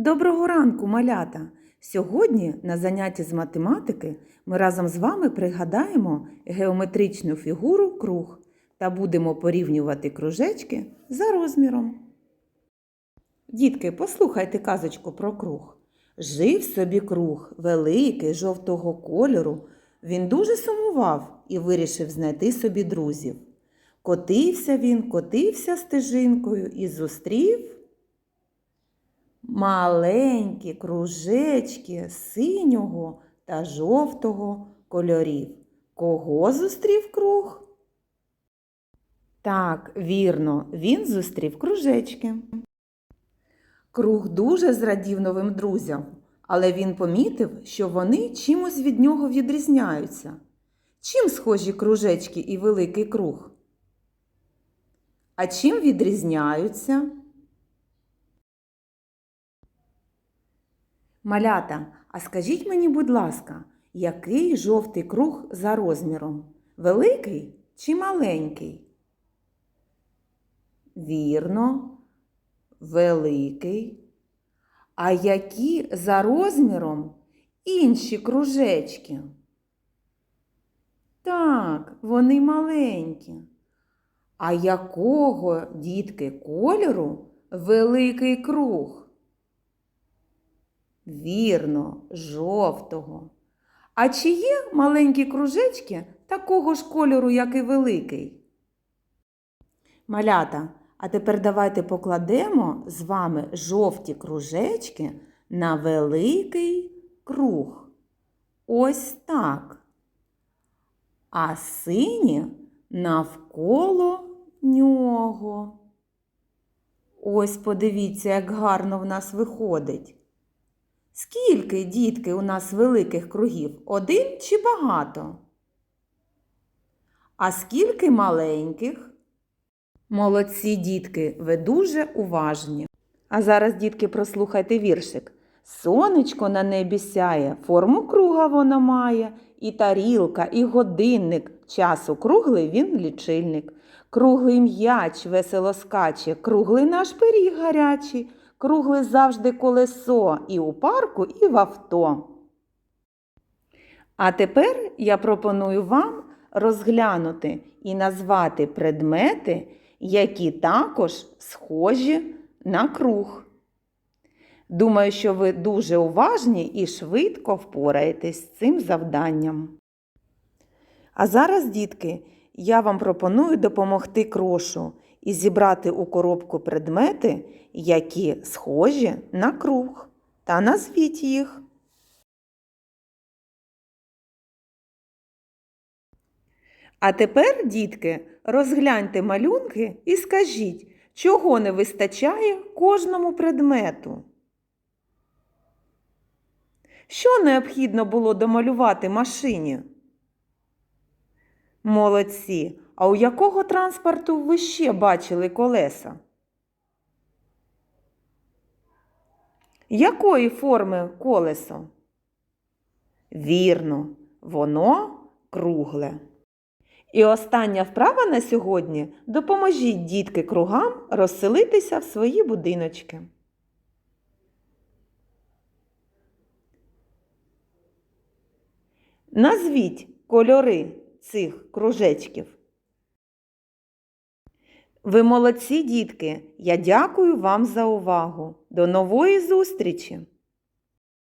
Доброго ранку, малята! Сьогодні на занятті з математики ми разом з вами пригадаємо геометричну фігуру круг та будемо порівнювати кружечки за розміром. Дітки, послухайте казочку про круг. Жив собі круг, великий, жовтого кольору. Він дуже сумував і вирішив знайти собі друзів. Котився він, котився стежинкою і зустрів маленькі кружечки синього та жовтого кольорів. Кого зустрів круг? Так, вірно, він зустрів кружечки. Круг дуже зрадів новим друзям, але він помітив, що вони чимось від нього відрізняються. Чим схожі кружечки і великий круг? А чим відрізняються? Малята, а скажіть мені, будь ласка, який жовтий круг за розміром? Великий чи маленький? Вірно, великий. А які за розміром інші кружечки? Так, вони маленькі. А якого, дітки, кольору великий круг? Вірно, жовтого. А чи є маленькі кружечки такого ж кольору, як і великий? Малята, а тепер давайте покладемо з вами жовті кружечки на великий круг. Ось так. А сині навколо нього. Ось подивіться, як гарно в нас виходить. Скільки, дітки, у нас великих кругів? Один чи багато? А скільки маленьких? Молодці, дітки, ви дуже уважні. А зараз, дітки, прослухайте віршик. Сонечко на небі сяє, форму круга воно має, і тарілка, і годинник. Часу круглий він лічильник. Круглий м'яч весело скаче, круглий наш пиріг гарячий, кругле завжди колесо і у парку, і в авто. А тепер я пропоную вам розглянути і назвати предмети, які також схожі на круг. Думаю, що ви дуже уважні і швидко впораєтесь з цим завданням. А зараз, дітки, я вам пропоную допомогти крошу і зібрати у коробку предмети, які схожі на круг, та назвіть їх. А тепер, дітки, розгляньте малюнки і скажіть, чого не вистачає кожному предмету. Що необхідно було домалювати машині? Молодці. А у якого транспорту ви ще бачили колеса? Якої форми колесо? Вірно, воно кругле. І остання вправа на сьогодні допоможіть дітки кругам розселитися в свої будиночки. Назвіть кольори цих кружечків. Ви молодці, дітки! Я дякую вам за увагу. До нової зустрічі!